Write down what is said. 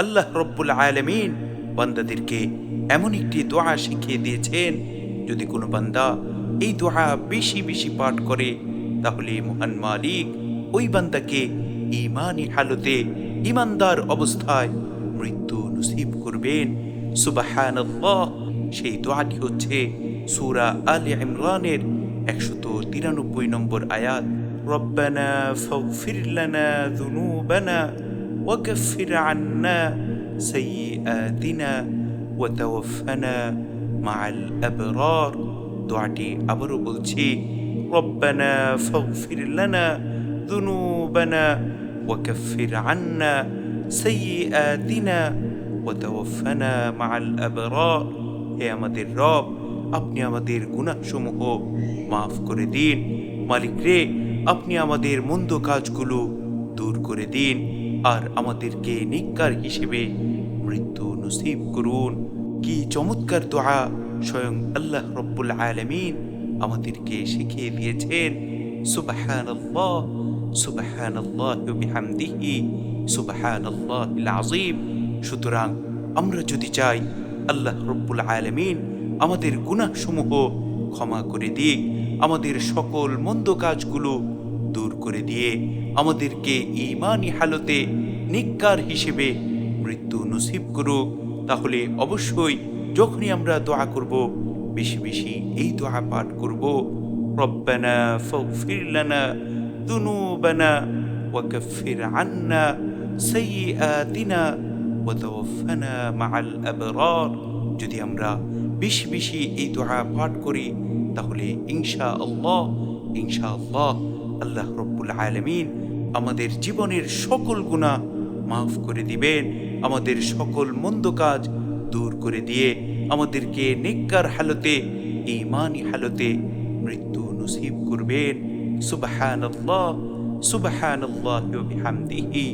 আল্লাহ রব্বুল আলমিন বান্দাদেরকে এমন একটি দোয়া শিখিয়ে দিয়েছেন, যদি কোনো বান্দা এই দোয়া বেশি বেশি পাঠ করে, তাহলে মহান মালিক ওই বান্দাকে ইমানি হালতে ইমানদার অবস্থায় মৃত্যু নসিব করবেন। সুবাহান সেই দোয়াটি হচ্ছে সুরা আল ইমরানের একশত তিরানব্বই নম্বর আয়াত। লানা যুনুবানা وكفر عنا سيئاتنا وتوفنا مع الأبرار دعتي أبرو بلتي ربنا فاغفر لنا ذنوبنا وكفر عنا سيئاتنا وتوفنا مع الأبرار হে আমাদের রব আপনি আমাদের গুনাহসমূহ মাফ করে দিন মালিক রে আপনি আমাদের মন্দ কাজগুলো দূর করে দিন আর আমাদেরকে নিকার হিসেবে মৃত্যু নসিব করুন। কি চমৎকার দোয়া! স্বয়ং আল্লাহ রব্বুল আলমিন আমাদেরকে শিখিয়ে দিয়েছেন সুবাহান আল্লাহ সুবাহান আল্লাহ বিহামদিহি সুবাহান আল্লাহ আজিম সুতরাং আমরা যদি চাই আল্লাহ রব্বুল আলমিন আমাদের গুনাহসমূহ ক্ষমা করে দিক, আমাদের সকল মন্দ কাজগুলো দূর করে দিয়ে আমাদেরকে ইমানি হালতে নিকার হিসেবে মৃত্যু নসিব করুক, তাহলে অবশ্যই যখনই আমরা দোয়া করব, বেশি বেশি এই দোয়া পাঠ করব, রব্বানা লানা দুনুবানা ওয়াকাফির আন্না সাইয়্যাতিনা ওয়াতাওয়াফানা মাআল আবরার। যদি আমরা বেশি বেশি এই দোয়া পাঠ করি, তাহলে ইনশা আল্লাহ ইনশা আল্লাহ আল্লাহ রব্বুল আলমিন আমাদের জীবনের সকল গুণা মাফ করে দিবেন, আমাদের সকল মন্দ কাজ দূর করে দিয়ে আমাদেরকে নেককার হালতে ইমানি হালতে মৃত্যু নসিব করবেন। সুবাহান আল্লাহ সুবাহান আল্লাহ বিহামদিহি